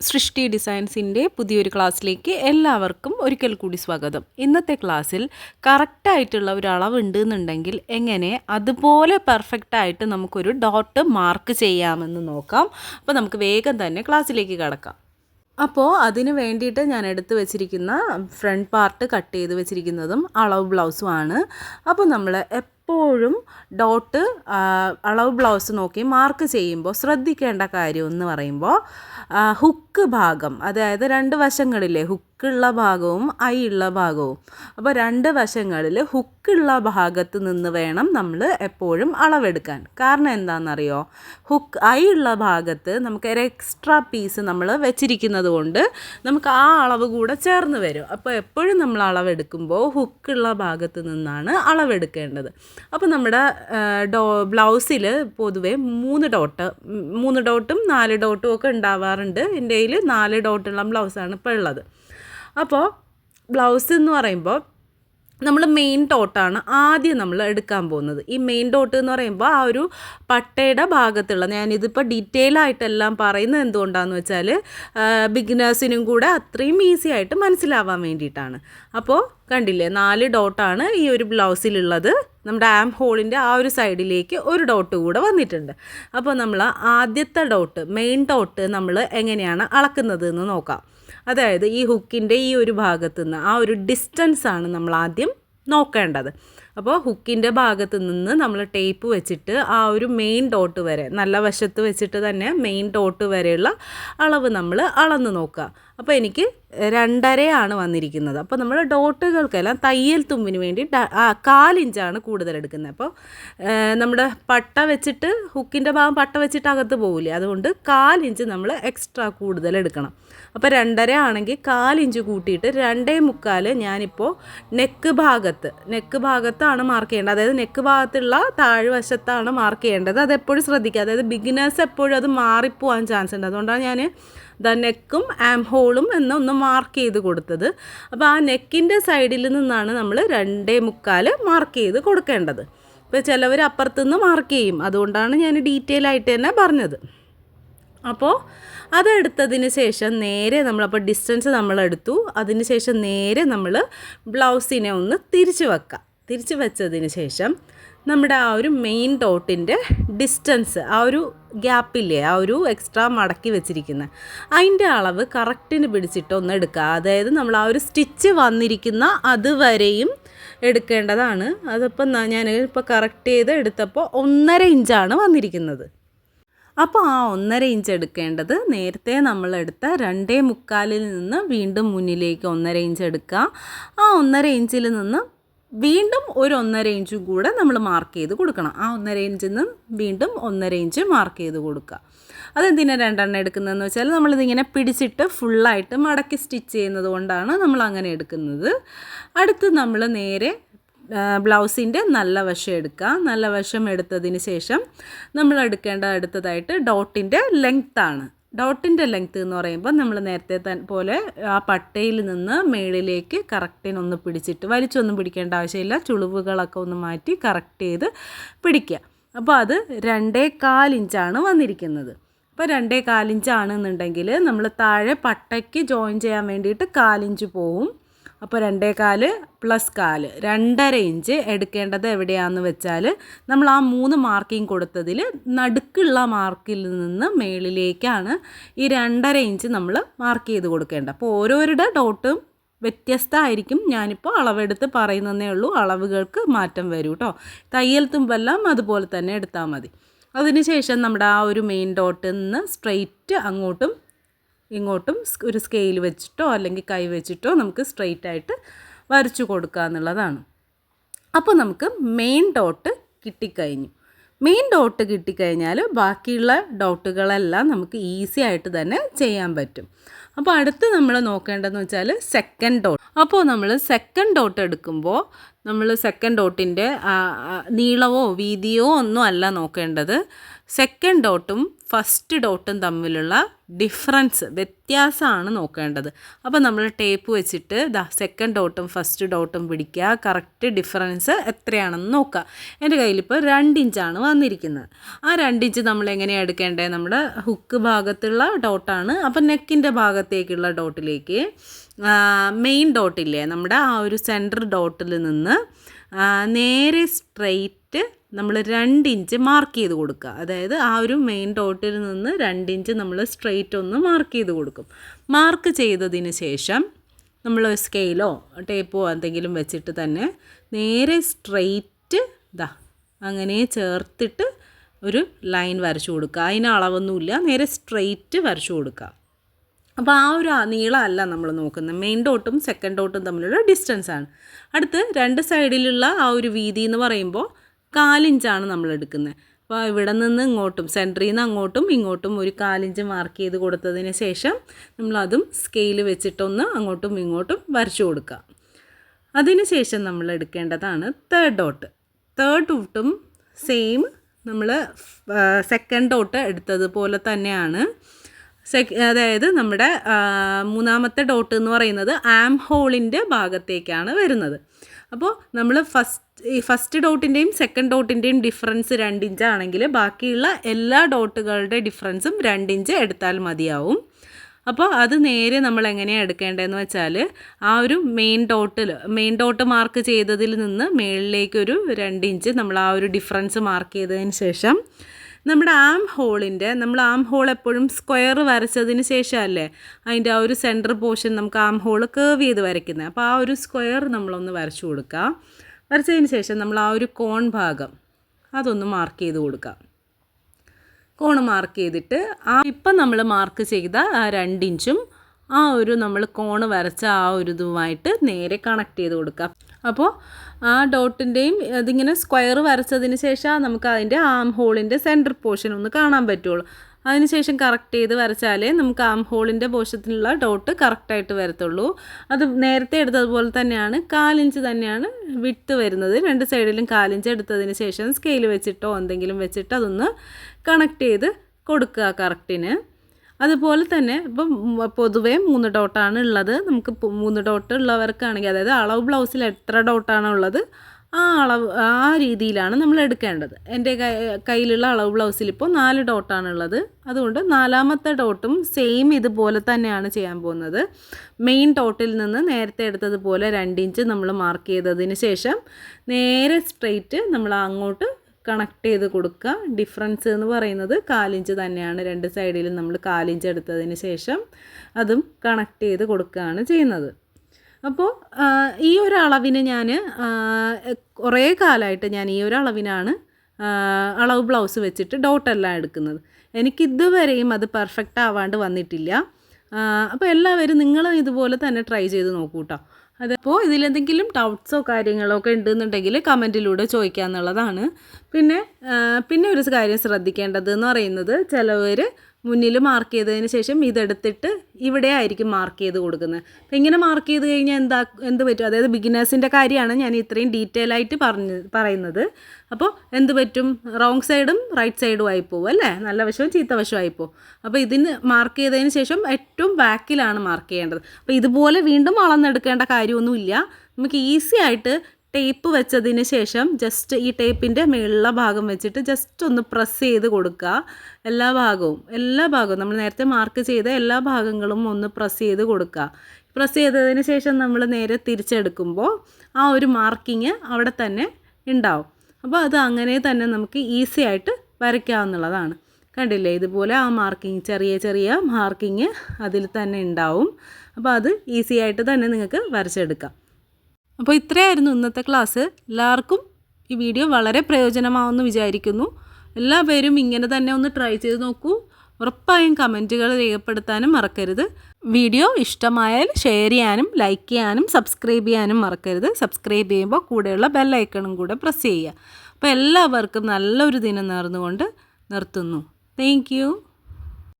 സൃഷ്ടി ഡിസൈൻസിന്റെ പുതിയൊരു ക്ലാസ്സിലേക്ക് എല്ലാവർക്കും ഒരിക്കൽ കൂടി സ്വാഗതം. ഇന്നത്തെ ക്ലാസ്സിൽ കറക്റ്റായിട്ടുള്ള ഒരു അളവുണ്ട് എന്നുണ്ടെങ്കിൽ എങ്ങനെ അതുപോലെ പെർഫെക്റ്റായിട്ട് നമുക്കൊരു ഡോട്ട് മാർക്ക് ചെയ്യാമെന്ന് നോക്കാം. അപ്പോൾ നമുക്ക് വേഗം തന്നെ ക്ലാസ്സിലേക്ക് കടക്കാം. അപ്പോൾ അതിന് വേണ്ടിയിട്ട് ഞാൻ എടുത്തു വെച്ചിരിക്കുന്ന ഫ്രണ്ട് പാർട്ട് കട്ട് ചെയ്ത് വെച്ചിരിക്കുന്നതും അളവ് ബ്ലൗസുമാണ് അപ്പോൾ നമ്മൾ എപ്പോഴും ഡോട്ട് അളവ് ബ്ലൗസ് നോക്കി മാർക്ക് ചെയ്യുമ്പോൾ ശ്രദ്ധിക്കേണ്ട കാര്യം എന്ന് പറയുമ്പോൾ ഹുക്ക് ഭാഗം അതായത് രണ്ട് വശങ്ങളിലെ ഹുക്കുള്ള ഭാഗവും ഐ ഉള്ള ഭാഗവും. അപ്പോൾ രണ്ട് വശങ്ങളിൽ ഹുക്കുള്ള ഭാഗത്ത് നിന്ന് വേണം നമ്മൾ എപ്പോഴും അളവെടുക്കാൻ. കാരണം എന്താണെന്നറിയോ? ഹുക്ക് ഐ ഉള്ള ഭാഗത്ത് നമുക്ക് ഒരു എക്സ്ട്രാ പീസ് നമ്മൾ വെച്ചിരിക്കുന്നത് കൊണ്ട് നമുക്ക് ആ അളവ് കൂടെ ചേർന്ന് വരും. അപ്പോൾ എപ്പോഴും നമ്മൾ അളവെടുക്കുമ്പോൾ ഹുക്കുള്ള ഭാഗത്ത് നിന്നാണ് അളവെടുക്കേണ്ടത്. അപ്പോൾ നമ്മുടെ ഡോ ബ്ലൗസിൽ പൊതുവേ മൂന്ന് ഡോട്ട് മൂന്ന് ഡോട്ടും നാല് ഡോട്ടും ഒക്കെ ഉണ്ടാവാറുണ്ട്. എന്റെ കയ്യിൽ നാല് ഡോട്ടുള്ള ബ്ലൗസാണ് ഇപ്പോൾ ഉള്ളത്. അപ്പോൾ ബ്ലൗസ് എന്ന് പറയുമ്പോൾ നമ്മൾ മെയിൻ ഡോട്ടാണ് ആദ്യം നമ്മൾ എടുക്കാൻ പോകുന്നത്. ഈ മെയിൻ ഡോട്ട് എന്ന് പറയുമ്പോൾ ആ ഒരു പട്ടയുടെ ഭാഗത്തുള്ള ഞാനിതിപ്പോൾ ഡീറ്റെയിൽ ആയിട്ടെല്ലാം പറയുന്നത് എന്തുകൊണ്ടാണെന്ന് വെച്ചാൽ ബിഗിനേഴ്സിനും കൂടെ അത്രയും ഈസി ആയിട്ട് മനസ്സിലാവാൻ വേണ്ടിയിട്ടാണ്. അപ്പോൾ കണ്ടില്ലേ? നാല് ഡോട്ടാണ് ഈ ഒരു ബ്ലൗസിലുള്ളത്. നമ്മുടെ ആം ഹോളിന്റെ ആ ഒരു സൈഡിലേക്ക് ഒരു ഡോട്ട് കൂടെ വന്നിട്ടുണ്ട്. അപ്പോൾ നമ്മൾ ആദ്യത്തെ ഡോട്ട് മെയിൻ ഡോട്ട് നമ്മൾ എങ്ങനെയാണ് അളക്കുന്നത് എന്ന് നോക്കാം. അതായത് ഈ ഹുക്കിന്റെ ഈ ഒരു ഭാഗത്തു നിന്ന് ആ ഒരു ഡിസ്റ്റൻസ് ആണ് നമ്മൾ ആദ്യം നോക്കേണ്ടത്. അപ്പോൾ ഹുക്കിന്റെ ഭാഗത്ത് നിന്ന് നമ്മൾ ടേപ്പ് വെച്ചിട്ട് ആ ഒരു മെയിൻ ഡോട്ട് വരെ നല്ല വശത്ത് വെച്ചിട്ട് തന്നെ മെയിൻ ഡോട്ട് വരെയുള്ള അളവ് നമ്മൾ അളന്ന് നോക്കുക. അപ്പോൾ എനിക്ക് രണ്ടരയാണ് വന്നിരിക്കുന്നത്. അപ്പോൾ നമ്മൾ ഡോട്ടുകൾക്കെല്ലാം തയ്യൽ തുമ്പിന് വേണ്ടി ആ കാലിഞ്ചാണ് കൂടുതൽ എടുക്കുന്നത് അപ്പോൾ നമ്മുടെ പട്ട വെച്ചിട്ട് ഹുക്കിന്റെ ഭാഗം പട്ട വെച്ചിട്ട് അകത്ത് പോകില്ലേ അതുകൊണ്ട് കാലിഞ്ച് നമ്മൾ എക്സ്ട്രാ കൂടുതൽ എടുക്കണം അപ്പോൾ രണ്ടര ആണെങ്കിൽ കാലിഞ്ച് കൂട്ടിയിട്ട് രണ്ടേ മുക്കാൽ ഞാനിപ്പോൾ നെക്ക് ഭാഗത്ത് നെക്ക് ഭാഗത്താണ് മാർക്ക് ചെയ്യേണ്ടത്. അതായത് നെക്ക് ഭാഗത്തുള്ള താഴ്വശത്താണ് മാർക്ക് ചെയ്യേണ്ടത്. അതെപ്പോഴും ശ്രദ്ധിക്കുക. അതായത് ബിഗിനേഴ്സ് എപ്പോഴും അത് മാറിപ്പോവാൻ ചാൻസ് ഉണ്ട് അതുകൊണ്ടാണ് ഞാൻ ദ നെക്കും ആം ഹോളും എന്നൊന്ന് മാർക്ക് ചെയ്ത് കൊടുത്തത്. അപ്പോൾ ആ നെക്കിന്റെ സൈഡിൽ നിന്നാണ് നമ്മൾ രണ്ടേ മുക്കാൽ മാർക്ക് ചെയ്ത് കൊടുക്കേണ്ടത്. ഇപ്പോൾ ചിലവർ അപ്പുറത്തുനിന്ന് മാർക്ക് ചെയ്യും. അതുകൊണ്ടാണ് ഞാൻ ഡീറ്റെയിൽ ആയിട്ട് തന്നെ പറഞ്ഞത്. അപ്പോൾ അതെടുത്തതിന് ശേഷം നേരെ നമ്മളപ്പോൾ ഡിസ്റ്റൻസ് നമ്മൾ എടുത്തു. അതിന് ശേഷം നേരെ നമ്മൾ ബ്ലൗസിനെ ഒന്ന് തിരിച്ച് വെക്കാം. തിരിച്ച് വെച്ചതിന് ശേഷം നമ്മുടെ ആ ഒരു മെയിൻ ഡോട്ടിന്റെ ഡിസ്റ്റൻസ് ആ ഒരു ഗ്യാപ്പില്ലേ ആ ഒരു എക്സ്ട്രാ മടക്കി വെച്ചിരിക്കുന്ന. അതിന്റെ അളവ് കറക്റ്റിന് പിടിച്ചിട്ട് ഒന്ന് എടുക്കുക അതായത് നമ്മൾ ആ ഒരു സ്റ്റിച്ച് വന്നിരിക്കുന്ന അതുവരെയും എടുക്കേണ്ടതാണ്. അതിപ്പോൾ ഞാൻ ഇപ്പോൾ കറക്റ്റ് ചെയ്ത് എടുത്തപ്പോൾ ഒന്നര ഇഞ്ചാണ് വന്നിരിക്കുന്നത്. അപ്പോൾ ആ ഒന്നര ഇഞ്ച് എടുക്കേണ്ടത് നേരത്തെ നമ്മൾ എടുത്ത രണ്ടേ മുക്കാലിൽ നിന്ന് വീണ്ടും മുന്നിലേക്ക് ഒന്നര ഇഞ്ച് എടുക്കുക ആ ഒന്നര ഇഞ്ചിൽ നിന്ന് വീണ്ടും ഒരു ഒന്നര ഇഞ്ചും കൂടെ നമ്മൾ മാർക്ക് ചെയ്ത് കൊടുക്കണം. ആ ഒന്നര ഇഞ്ചിൽ നിന്നും വീണ്ടും ഒന്നര ഇഞ്ച് മാർക്ക് ചെയ്ത് കൊടുക്കുക. അതെന്തിനാണ് രണ്ടെണ്ണം എടുക്കുന്നതെന്ന് വെച്ചാൽ നമ്മളിതിങ്ങനെ പിടിച്ചിട്ട് ഫുള്ളായിട്ട് മടക്കി സ്റ്റിച്ച് ചെയ്യുന്നത് കൊണ്ടാണ് നമ്മൾ അങ്ങനെ എടുക്കുന്നത്. അടുത്ത് നമ്മൾ നേരെ ബ്ലൗസിന്റെ നല്ല വശം എടുക്കുക. നല്ല വശം എടുത്തതിന് ശേഷം നമ്മൾ എടുക്കേണ്ട അടുത്തതായിട്ട് ഡോട്ടിന്റെ ലെങ്ത്താണ് ഡോട്ടിന്റെ ലെങ്ത്ത് എന്ന് പറയുമ്പോൾ നമ്മൾ നേരത്തെ പോലെ ആ പട്ടയിൽ നിന്ന് മേളിലേക്ക് കറക്റ്റിനൊന്ന് പിടിച്ചിട്ട് വലിച്ചൊന്നും പിടിക്കേണ്ട ആവശ്യമില്ല. ചുളിവുകളൊക്കെ ഒന്ന് മാറ്റി കറക്റ്റ് ചെയ്ത് പിടിക്കുക. അപ്പോൾ അത് രണ്ടേ കാലിഞ്ചാണ് വന്നിരിക്കുന്നത്. അപ്പോൾ രണ്ടേ കാലിഞ്ചാണെന്നുണ്ടെങ്കിൽ നമ്മൾ താഴെ പട്ടയ്ക്ക് ജോയിൻ ചെയ്യാൻ വേണ്ടിയിട്ട് കാലിഞ്ച് പോവും. അപ്പോൾ രണ്ടേ കാൽ പ്ലസ് കാൽ. രണ്ടര ഇഞ്ച് എടുക്കേണ്ടത് എവിടെയാണെന്ന് വെച്ചാൽ നമ്മൾ ആ മൂന്ന് മാർക്കിംഗ് കൊടുത്തതിൽ നടുക്കുള്ള മാർക്കിൽ നിന്ന് മേളിലേക്കാണ് ഈ രണ്ടര ഇഞ്ച് നമ്മൾ മാർക്ക് ചെയ്ത് കൊടുക്കേണ്ടത്. അപ്പോൾ ഓരോരുടെ ഡോട്ടും വ്യത്യസ്തമായിരിക്കും. ഞാനിപ്പോൾ അളവെടുത്ത് പറയുന്നതേ ഉള്ളൂ. അളവുകൾക്ക് മാറ്റം വരും കേട്ടോ തയ്യൽ തുമ്പെല്ലാം അതുപോലെ തന്നെ എടുത്താൽ മതി. അതിനുശേഷം നമ്മുടെ ആ ഒരു മെയിൻ ഡോട്ടിൽ നിന്ന് സ്ട്രെയിറ്റ് അങ്ങോട്ടും ഇങ്ങോട്ടും ഒരു സ്കെയിൽ വെച്ചിട്ടോ അല്ലെങ്കിൽ കൈ വെച്ചിട്ടോ നമുക്ക് സ്ട്രെയിറ്റ് ആയിട്ട് വരച്ചു കൊടുക്കുക എന്നുള്ളതാണ്. അപ്പോൾ നമുക്ക് മെയിൻ ഡോട്ട് കിട്ടിക്കഴിഞ്ഞു. മെയിൻ ഡോട്ട് കിട്ടിക്കഴിഞ്ഞാൽ ബാക്കിയുള്ള ഡോട്ടുകളെല്ലാം നമുക്ക് ഈസി ആയിട്ട് തന്നെ ചെയ്യാൻ പറ്റും. അപ്പോൾ അടുത്ത് നമ്മൾ നോക്കേണ്ടതെന്ന് വെച്ചാൽ സെക്കൻഡ് ഡോട്ട് അപ്പോൾ നമ്മൾ സെക്കൻഡ് ഡോട്ട് എടുക്കുമ്പോൾ നമ്മൾ സെക്കൻഡ് ഡോട്ടിന്റെ നീളവോ വീതിയോ ഒന്നും അല്ല നോക്കേണ്ടത്. സെക്കൻഡ് ഡോട്ടും ഫസ്റ്റ് ഡോട്ടും തമ്മിലുള്ള ഡിഫറൻസ് വ്യത്യാസമാണ് നോക്കേണ്ടത്. അപ്പോൾ നമ്മൾ ടേപ്പ് വെച്ചിട്ട് ദാ സെക്കൻഡ് ഡോട്ടും ഫസ്റ്റ് ഡോട്ടും പിടിക്കുക. കറക്റ്റ് ഡിഫറൻസ് എത്രയാണെന്ന് നോക്കുക. എന്റെ കയ്യിലിപ്പോൾ രണ്ട് ഇഞ്ചാണ് വന്നിരിക്കുന്നത്. ആ രണ്ട് ഇഞ്ച് നമ്മൾ എങ്ങനെയാണ് എടുക്കേണ്ടത്? നമ്മുടെ ഹുക്ക് ഭാഗത്തുള്ള ഡോട്ടാണ് അപ്പം നെക്കിന്റെ ഭാഗത്തേക്കുള്ള ഡോട്ടിലേക്ക് മെയിൻ ഡോട്ടില്ലേ നമ്മുടെ ആ ഒരു സെന്റർ ഡോട്ടിൽ നിന്ന് നേരെ സ്ട്രെയിറ്റ് നമ്മൾ രണ്ട് ഇഞ്ച് മാർക്ക് ചെയ്ത് കൊടുക്കുക. അതായത് ആ ഒരു മെയിൻ ഡോട്ടിൽ നിന്ന് രണ്ട് ഇഞ്ച് നമ്മൾ സ്ട്രെയിറ്റ് ഒന്ന് മാർക്ക് ചെയ്ത് കൊടുക്കും. മാർക്ക് ചെയ്തതിന് ശേഷം നമ്മൾ സ്കെയിലോ ടേപ്പോ എന്തെങ്കിലും വെച്ചിട്ട് തന്നെ നേരെ സ്ട്രെയിറ്റ് ഇതാ അങ്ങനെ ചേർത്തിട്ട് ഒരു ലൈൻ വരച്ചു കൊടുക്കുക. അതിന് അളവൊന്നുമില്ല നേരെ സ്ട്രെയിറ്റ് വരച്ചു കൊടുക്കുക. അപ്പോൾ ആ ഒരു നീളമല്ല നമ്മൾ നോക്കുന്നത്. മെയിൻ ഡോട്ടും സെക്കൻഡ് ഡോട്ടും തമ്മിലുള്ള ഡിസ്റ്റൻസാണ് അടുത്ത് രണ്ട് സൈഡിലുള്ള ആ ഒരു വീതി എന്ന് പറയുമ്പോൾ കാലിഞ്ചാണ് നമ്മൾ എടുക്കുന്നത്. അപ്പോൾ ഇവിടെ നിന്ന് ഇങ്ങോട്ടും സെന്ററിൽ നിന്ന് അങ്ങോട്ടും ഇങ്ങോട്ടും ഒരു കാലിഞ്ച് മാർക്ക് ചെയ്ത് കൊടുത്തതിന് ശേഷം നമ്മളതും സ്കെയിൽ വെച്ചിട്ടൊന്ന് അങ്ങോട്ടും ഇങ്ങോട്ടും വരച്ചു കൊടുക്കുക. അതിനുശേഷം നമ്മൾ എടുക്കേണ്ടതാണ് തേർഡ് ഡോട്ട് തേർഡ് ഡോട്ടും സെയിം നമ്മൾ സെക്കൻഡ് ഡോട്ട് എടുത്തതുപോലെ തന്നെയാണ്. സെക് അതായത് നമ്മുടെ മൂന്നാമത്തെ ഡോട്ട് എന്ന് പറയുന്നത് ആം ഹോളിന്റെ ഭാഗത്തേക്കാണ് വരുന്നത്. അപ്പോൾ നമ്മൾ ഫസ്റ്റ് ഈ ഫസ്റ്റ് ഡോട്ടിന്റെയും സെക്കൻഡ് ഡോട്ടിന്റെയും ഡിഫറൻസ് രണ്ട് ഇഞ്ച് ആണെങ്കിൽ ബാക്കിയുള്ള എല്ലാ ഡോട്ടുകളുടെ ഡിഫറൻസും രണ്ട് ഇഞ്ച് എടുത്താൽ മതിയാവും. അപ്പോൾ അത് നേരെ നമ്മൾ എങ്ങനെയാണ് എടുക്കേണ്ടതെന്ന് വെച്ചാൽ ആ ഒരു മെയിൻ ഡോട്ടിൽ മെയിൻ ഡോട്ട് മാർക്ക് ചെയ്തതിൽ നിന്ന് മേളിലേക്കൊരു രണ്ട് ഇഞ്ച് നമ്മൾ ആ ഒരു ഡിഫറൻസ് മാർക്ക് ചെയ്തതിന് ശേഷം നമ്മുടെ ആം ഹോളിന്റെ നമ്മൾ ആം ഹോൾ എപ്പോഴും സ്ക്വയർ വരച്ചതിന് ശേഷമല്ലേ അതിന്റെ ആ ഒരു സെന്റർ പോർഷൻ നമുക്ക് ആം ഹോൾ കേവ് ചെയ്ത് വരയ്ക്കുന്നത്. അപ്പോൾ ആ ഒരു സ്ക്വയർ നമ്മളൊന്ന് വരച്ചു കൊടുക്കുക വരച്ചതിന് ശേഷം നമ്മൾ ആ ഒരു കോൺ ഭാഗം അതൊന്ന് മാർക്ക് ചെയ്ത് കൊടുക്കാം. കോണ് മാർക്ക് ചെയ്തിട്ട് ആ ഇപ്പം നമ്മൾ മാർക്ക് ചെയ്ത ആ രണ്ടിഞ്ചും ആ ഒരു നമ്മൾ കോണ് വരച്ച ആ ഒരു ഇതുമായിട്ട് നേരെ കണക്ട് ചെയ്ത് കൊടുക്കാം. അപ്പോൾ ആ ഡോട്ടിന്റെയും അതിങ്ങനെ സ്ക്വയർ വരച്ചതിന് ശേഷം നമുക്ക് അതിന്റെ ആം ഹോളിന്റെ സെന്റർ പോർഷൻ ഒന്ന് കാണാൻ പറ്റുള്ളൂ. അതിനുശേഷം കറക്റ്റ് ചെയ്ത് വരച്ചാലേ നമുക്ക് ആം ഹോളിന്റെ പോഷത്തിനുള്ള ഡോട്ട് കറക്റ്റായിട്ട് വരത്തുള്ളൂ. അത് നേരത്തെ എടുത്തതുപോലെ തന്നെയാണ് കാലിഞ്ച് തന്നെയാണ് വിട്ട് വരുന്നത്. രണ്ട് സൈഡിലും കാലിഞ്ച് എടുത്തതിന് ശേഷം സ്കെയിൽ വെച്ചിട്ടോ എന്തെങ്കിലും വെച്ചിട്ട് അതൊന്ന് കണക്ട് ചെയ്ത് കൊടുക്കുക കറക്റ്റിന് അതുപോലെ തന്നെ ഇപ്പം പൊതുവേ മൂന്ന് ഡോട്ടാണ് ഉള്ളത്. നമുക്ക് മൂന്ന് ഡോട്ട് ഉള്ളവർക്കാണെങ്കിൽ അതായത് അളവ് ബ്ലൗസിൽ എത്ര ഡോട്ടാണ് ഉള്ളത് ആ അളവ് ആ രീതിയിലാണ് നമ്മൾ എടുക്കേണ്ടത്. എന്റെ കയ്യിലുള്ള അളവ് ബ്ലൗസിൽ ഇപ്പോൾ നാല് ഡോട്ടാണ് ഉള്ളത്. അതുകൊണ്ട് നാലാമത്തെ ഡോട്ടും സെയിം ഇതുപോലെ തന്നെയാണ് ചെയ്യാൻ പോകുന്നത്. മെയിൻ ഡോട്ടിൽ നിന്ന് നേരത്തെ എടുത്തതുപോലെ രണ്ട് ഇഞ്ച് നമ്മൾ മാർക്ക് ചെയ്തതിന് ശേഷം നേരെ സ്ട്രെയിറ്റ് നമ്മൾ അങ്ങോട്ട് കണക്ട് ചെയ്ത് കൊടുക്കുക. ഡിഫറൻസ് എന്ന് പറയുന്നത് കാലിഞ്ച് തന്നെയാണ്. രണ്ട് സൈഡിലും നമ്മൾ കാലിഞ്ച് എടുത്തതിന് ശേഷം അതും കണക്ട് ചെയ്ത് കൊടുക്കുകയാണ് ചെയ്യുന്നത്. അപ്പോൾ ഈ ഒരു ഞാൻ കുറേ കാലമായിട്ട് ഞാൻ ഈ ഒരു അളവിനാണ് അളവ് ബ്ലൗസ് വെച്ചിട്ട് ഡോട്ടെല്ലാം എടുക്കുന്നത്. എനിക്ക് ഇതുവരെയും അത് പെർഫെക്റ്റ് ആവാണ്ട് വന്നിട്ടില്ല. അപ്പോൾ എല്ലാവരും നിങ്ങൾ ഇതുപോലെ തന്നെ ട്രൈ ചെയ്ത് നോക്കൂ കേട്ടോ അതപ്പോൾ ഇതിലെന്തെങ്കിലും ഡൗട്ട്സോ കാര്യങ്ങളോ ഒക്കെ ഉണ്ടെന്നുണ്ടെങ്കിൽ കമന്റിലൂടെ ചോദിക്കാമെന്നുള്ളതാണ് പിന്നെ പിന്നെ ഒരു കാര്യം ശ്രദ്ധിക്കേണ്ടത് എന്ന് പറയുന്നത് ചിലവർ മുന്നിൽ മാർക്ക് ചെയ്തതിന് ശേഷം ഇതെടുത്തിട്ട് ഇവിടെ ആയിരിക്കും മാർക്ക് ചെയ്ത് കൊടുക്കുന്നത്. അപ്പം ഇങ്ങനെ മാർക്ക് ചെയ്ത് കഴിഞ്ഞാൽ എന്താ എന്ത് പറ്റും? അതായത് ബിഗിനേഴ്സിന്റെ കാര്യമാണ് ഞാൻ ഇത്രയും ഡീറ്റെയിൽ ആയിട്ട് പറഞ്ഞ് പറയുന്നത്. അപ്പോൾ എന്ത് പറ്റും? റോങ് സൈഡും റൈറ്റ് സൈഡും ആയി പോകും അല്ലേ? നല്ല വശവും ചീത്ത വശവും ആയി പോകും അപ്പോൾ ഇതിന് മാർക്ക് ചെയ്തതിന് ശേഷം ഏറ്റവും ബാക്കിലാണ് മാർക്ക് ചെയ്യേണ്ടത്. അപ്പോൾ ഇതുപോലെ വീണ്ടും അളന്നെടുക്കേണ്ട കാര്യമൊന്നുമില്ല. നമുക്ക് ഈസി ആയിട്ട് ടേപ്പ് വെച്ചതിന് ശേഷം ജസ്റ്റ് ഈ ടേപ്പിന്റെ മേളിലെ ഭാഗം വെച്ചിട്ട് ജസ്റ്റ് ഒന്ന് പ്രസ് ചെയ്ത് കൊടുക്കുക. എല്ലാ ഭാഗവും എല്ലാ ഭാഗവും നമ്മൾ നേരത്തെ മാർക്ക് ചെയ്ത എല്ലാ ഭാഗങ്ങളും ഒന്ന് പ്രസ് ചെയ്ത് കൊടുക്കുക. പ്രസ് ചെയ്തതിന് ശേഷം നമ്മൾ നേരെ തിരിച്ചെടുക്കുമ്പോൾ ആ ഒരു മാർക്കിങ് അവിടെ തന്നെ ഉണ്ടാവും. അപ്പോൾ അത് അങ്ങനെ തന്നെ നമുക്ക് ഈസി ആയിട്ട് വരയ്ക്കാവുന്നതാണ് കണ്ടില്ലേ? ഇതുപോലെ ആ മാർക്കിങ് ചെറിയ ചെറിയ മാർക്കിങ് അതിൽ തന്നെ ഉണ്ടാവും. അപ്പോൾ അത് ഈസി ആയിട്ട് തന്നെ നിങ്ങൾക്ക് വരച്ചെടുക്കാം. അപ്പോൾ ഇത്രയായിരുന്നു ഇന്നത്തെ ക്ലാസ്. എല്ലാവർക്കും ഈ വീഡിയോ വളരെ പ്രയോജനമാവുമെന്ന് വിചാരിക്കുന്നു. എല്ലാ പേരും ഇങ്ങനെ തന്നെ ഒന്ന് ട്രൈ ചെയ്ത് നോക്കൂ. ഉറപ്പായും കമന്റുകൾ രേഖപ്പെടുത്താനും മറക്കരുത്. വീഡിയോ ഇഷ്ടമായാൽ ഷെയർ ചെയ്യാനും ലൈക്ക് ചെയ്യാനും സബ്സ്ക്രൈബ് ചെയ്യാനും മറക്കരുത്. സബ്സ്ക്രൈബ് ചെയ്യുമ്പോൾ കൂടെയുള്ള ബെല്ലൈക്കണും കൂടെ പ്രസ് ചെയ്യുക. അപ്പോൾ എല്ലാവർക്കും നല്ലൊരു ദിനം നേർന്നുകൊണ്ട് നിർത്തുന്നു. താങ്ക്